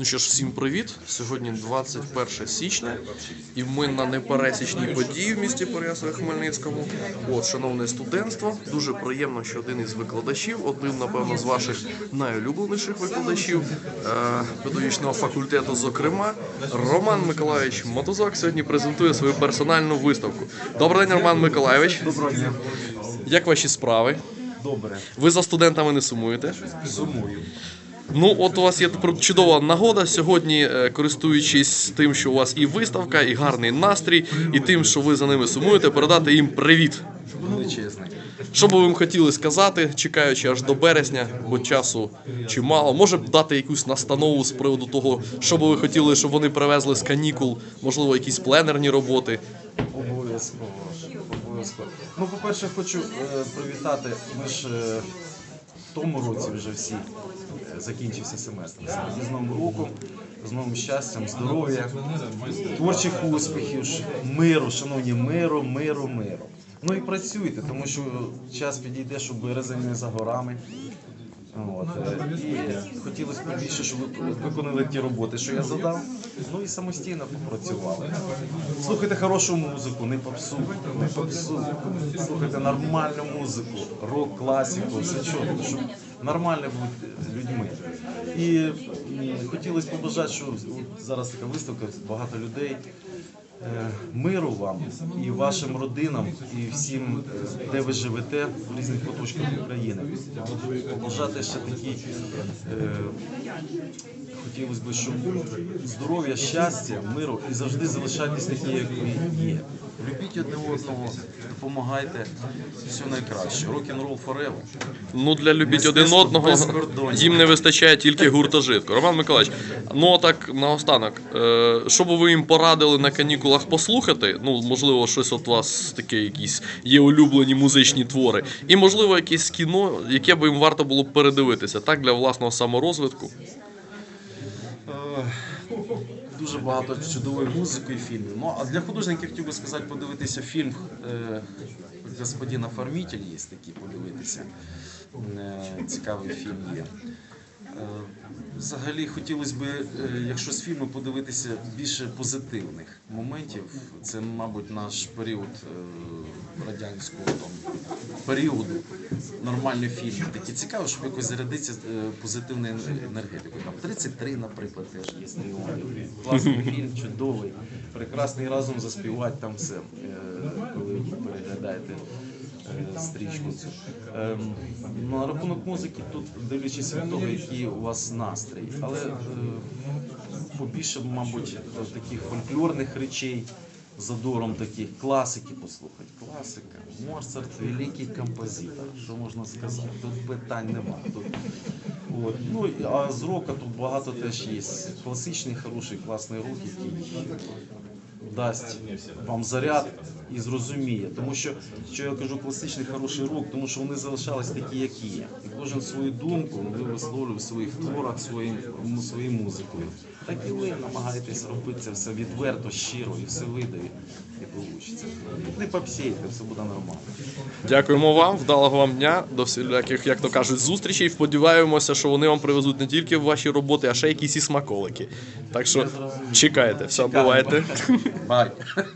Ну що ж, всім привіт. Сьогодні 21 січня, і ми на непересічній події в місті Переяславі Хмельницькому. От, шановне студентство, дуже приємно, що один із викладачів, один, напевно, з ваших найулюбленіших викладачів е, педагогічного факультету, зокрема, Роман Миколаївич Мотузак сьогодні презентує свою персональну виставку. Добрий день, Роман Миколаївич. Доброго дня. Як ваші справи? Добре. Ви за студентами не сумуєте? Сумую. Ну, от у вас є чудова нагода сьогодні, е, користуючись тим, що у вас і виставка, і гарний настрій, і тим, що ви за ними сумуєте, передати їм привіт. Що би ви їм хотіли сказати, чекаючи аж до березня, бо часу чимало. Може б дати якусь настанову з приводу того, що би ви хотіли, щоб вони привезли з канікул, можливо, якісь пленерні роботи. Обов'язково. Обов'язково. Ну, по-перше, хочу е, привітати. Ми ж е, в тому році вже всі закінчився семестр. І з Новим роком, з новим щастям, здоров'я, творчих успіхів, миру, шановні, миру, миру, миру. Ну і працюйте, тому що час підійде, щоб березень не за горами. Е, і хотілося б більше, щоб ви виконали ті роботи, що я задав. Ну і самостійно попрацювали. Слухайте хорошу музику, не попсу, не попсу. Слухайте нормальну музику, рок, класику, все чого, щоб нормально бути людьми. І, хотілося побажати, що зараз така виставка, багато людей. Е, Миру вам і вашим родинам, і всім, е, де ви живете в різних куточках України. Побажати ще такі е, хотілося б, щоб здоров'я, щастя, миру і завжди залишайтесь такі, як ви є. Любіть одне одного, допомагайте, все найкраще. Рок-н-рол forever. Ну, для любіть один одного їм не вистачає тільки гуртожитку. Роман Миколаївич, ну так наостанок, що би ви їм порадили на канікулах послухати? Ну, можливо, щось от вас таке, якісь є улюблені музичні твори, і можливо, якесь кіно, яке би їм варто було передивитися, так для власного саморозвитку. Е, Дуже багато чудової музики і фільмів. Ну а для художників хотів би сказати, подивитися фільм е, Господина Формітель є такий, подивитися. Е, цікавий фільм є. Е, Взагалі хотілося б, е, якщо з фільму подивитися більше позитивних моментів. Це, мабуть, наш період е, радянського там, періоду. Нормальний фільм. Такі цікаво, щоб якось зарядитися позитивною енергетикою. Там 33, наприклад, теж є стріляння. Класний фільм, чудовий, прекрасний разом заспівати там все, коли переглядаєте стрічку. Ем, На рахунок музики, тут дивлячись від того, який у вас настрій. Але е, побільше, мабуть, таких фольклорних речей. Задором таких класики послухати. Класика. Моцарт, великий композитор. Що можна сказати? Тут питань нема. Тут, от. Ну, а з рока тут багато теж є. Класичний, хороший, класний рок, який дасть вам заряд і зрозуміє. Тому що, що я кажу, класичний хороший рок, тому що вони залишались такі, які є. І кожен свою думку ви висловлює в своїх творах своїм, м, своєю музикою. Так і ви намагаєтесь робити це все відверто, щиро, і все вийде і вийде. Не попсійте, все буде нормально. Дякуємо вам, вдалого вам дня, до всіляких, як то кажуть, зустрічей. Сподіваємося, що вони вам привезуть не тільки ваші роботи, а ще якісь і смаколики. Так що чекайте, все, бувайте. Bye.